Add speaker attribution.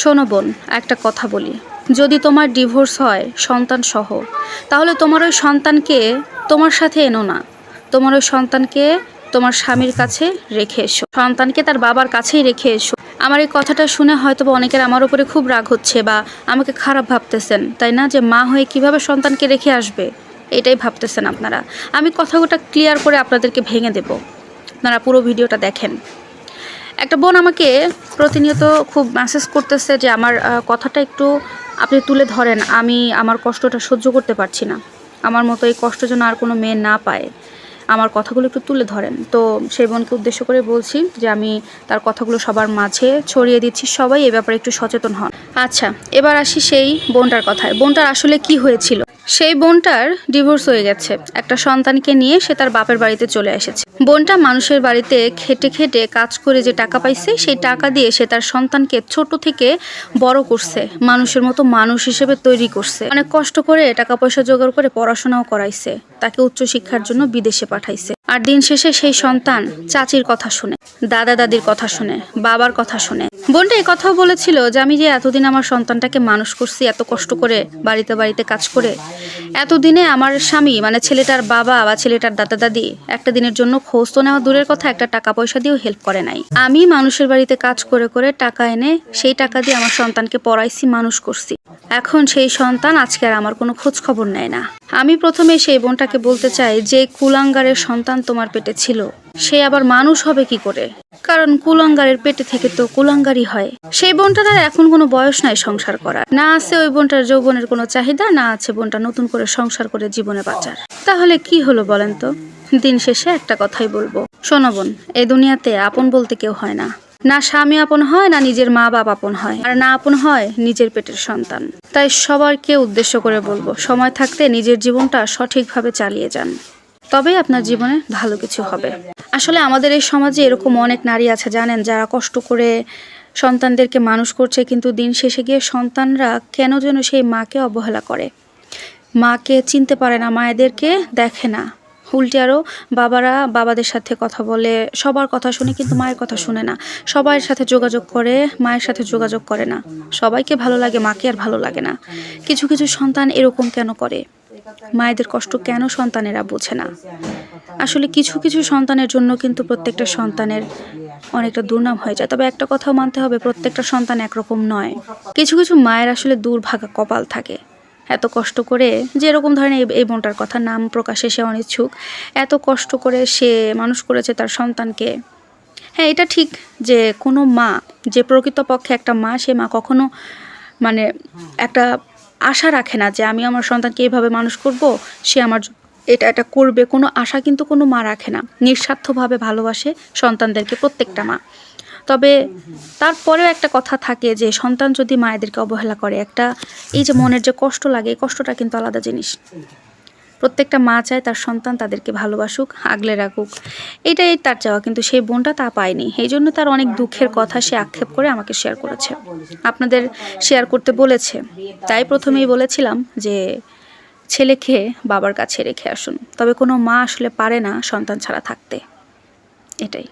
Speaker 1: শোনো বোন, একটা কথা বলি। যদি তোমার ডিভোর্স হয়, সন্তান সহ, তাহলে তোমার ওই সন্তানকে তোমার সাথে এনো না। তোমার ওই সন্তানকে তোমার স্বামীর কাছে রেখে এসো। সন্তানকে তার বাবার কাছেই রেখে এসো। আমার এই কথাটা শুনে হয়তো বা অনেকের আমার উপরে খুব রাগ হচ্ছে বা আমাকে খারাপ ভাবতেছেন, তাই না? যে মা হয়ে কীভাবে সন্তানকে রেখে আসবে? এটাই ভাবতেছেন আপনারা। আমি কথাটা ক্লিয়ার করে আপনাদেরকে ভেঙে দেব। আপনারা পুরো ভিডিওটা দেখেন। একটা বোন আমাকে প্রতিনিয়ত খুব মেসেজ করতেছে যে আমার কথাটা একটু আপনি তুলে ধরেন, আমি আমার কষ্টটা সহ্য করতে পারছি না। আমার মতো এই কষ্ট যেন আর কোনো মেয়ে না পায়। আমার কথাগুলো একটু তুলে ধরেন। তো সেই বোনকে উদ্দেশ্য করে বলছি যে আমি তার কথাগুলো সবার মাঝে ছড়িয়ে দিচ্ছি, সবাই এ ব্যাপারে একটু সচেতন হন। আচ্ছা এবার আসি সেই বোনটার কথায়। বোনটার আসলে কি হয়েছিল? সেই বোনটার ডিভোর্স হয়ে গেছে। একটা সন্তানকে নিয়ে সে তার বাপের বাড়িতে চলে এসেছে। বোনটা মানুষের বাড়িতে খেটে খেটে কাজ করে যে টাকা পাইছে, সেই টাকা দিয়ে সে তার সন্তানকে ছোট থেকে বড় করছে। মানুষের মতো মানুষ হিসেবে তৈরি করছে। অনেক কষ্ট করে টাকা পয়সা জোগাড় করে পড়াশোনাও করাইছে। তাকে উচ্চশিক্ষার জন্য বিদেশে পাঠাইছে। আর দিন শেষে সেই সন্তান চাচির কথা শুনে, দাদা দাদির কথা শুনে, বাবার কথা শুনে। বোনটা এই কথাও বলেছিল যে, আমি যে এতদিন আমার সন্তানটাকে মানুষ করছি, এত কষ্ট করে, বাড়িতে বাড়িতে কাজ করে, এতদিনে আমার স্বামী মানে ছেলেটার বাবা বা ছেলেটার দাদা দাদি, একটা দিনের জন্য খোঁজ তো নেওয়া দূরের কথা, একটা টাকা পয়সা দিয়েও হেল্প করে নাই। আমি মানুষের বাড়িতে কাজ করে করে টাকা এনে সেই টাকা দিয়ে আমার সন্তানকে পড়াইছি, মানুষ করছি। এখন সেই সন্তান আজকে আর আমার কোনো খোঁজ খবর নেয় না। আমি প্রথমে সেই বোনটাকে বলতে চাই যে, কুলাঙ্গারের সন্তান তোমার পেটে ছিল, সে আবার মানুষ হবে কি করে? কারণ কুলাঙ্গারের পেটে থেকে তো কুলাঙ্গারই হয়। সেই বোনটার আর এখন কোনো বয়স নাই সংসার করার। না আছে ওই বোনটার যৌবনের কোনো চাহিদা, না আছে বোনটা নতুন করে সংসার করে জীবনে বাঁচার। তাহলে কি হলো বলেন তো? দিন শেষে একটা কথাই বলব। শোনো বোন, এ দুনিয়াতে আপন বলতে কেউ হয় না। না স্বামী আপন হয়, না নিজের মা বাপ আপন হয়। আর না আপন হয়, নিজের পেটের সন্তান। তাই সবারকে উদ্দেশ্য করে বলব, সময় থাকতে নিজের জীবনটা সঠিকভাবে চালিয়ে যান। তবেই আপনার জীবনে ভালো কিছু হবে। আসলে আমাদের এই সমাজে এরকম অনেক নারী আছে, জানেন, যারা কষ্ট করে সন্তানদেরকে মানুষ করছে, কিন্তু দিন শেষে গিয়ে সন্তানরা কেন যেন সেই মাকে অবহেলা করে? মাকে চিনতে পারে না, মায়েদেরকে দেখে না। উল্টে আরও বাবারা বাবাদের সাথে কথা বলে, সবার কথা শুনে কিন্তু মায়ের কথা শুনে না। সবার সাথে যোগাযোগ করে, মায়ের সাথে যোগাযোগ করে না। সবাইকে ভালো লাগে, মাকে আর ভালো লাগে না। কিছু কিছু সন্তান এরকম কেন করে? মায়েদের কষ্ট কেন সন্তানেরা বোঝে না? আসলে কিছু কিছু সন্তানের জন্য কিন্তু প্রত্যেকটা সন্তানের অনেকটা দুর্নাম হয়ে যায়। তবে একটা কথাও মানতে হবে, প্রত্যেকটা সন্তান একরকম নয়। কিছু কিছু মায়ের আসলে দুর্ভাগা কপাল থাকে। এত কষ্ট করে যেরকম ধরেন এই- এই বোনটার কথা নাম প্রকাশে সে অনিচ্ছুক, এত কষ্ট করে সে মানুষ করেছে তার সন্তানকে। হ্যাঁ এটা ঠিক যে কোনো মা, যে প্রকৃতপক্ষে একটা মা, সে মা কখনো মানে একটা আশা রাখে না যে আমি আমার সন্তানকে এইভাবে মানুষ করব, সে আমার এটা এটা করবে। কোনো আশা কিন্তু কোনো মা রাখে না। নিঃস্বার্থভাবে ভালোবাসে সন্তানদেরকে প্রত্যেকটা মা। তবে তারপরেও একটা কথা থাকে যে সন্তান যদি মায়েদেরকে অবহেলা করে, একটা এই যে মনের যে কষ্ট লাগে, এই কষ্টটা কিন্তু আলাদা জিনিস। প্রত্যেকটা মা চায় তার সন্তান তাদেরকে ভালোবাসুক, আগলে রাখুক। এটাই তার চাওয়া, কিন্তু সেই বোনটা তা পায়নি। এই জন্য তার অনেক দুঃখের কথা সে আক্ষেপ করে আমাকে শেয়ার করেছে। আপনাদের শেয়ার করতে বলেছে। তাই প্রথমেই বলেছিলাম যে, ছেলেকে বাবার কাছে রেখে আসুন। তবে কোনো মা আসলে পারে না সন্তান ছাড়া থাকতে। এটাই।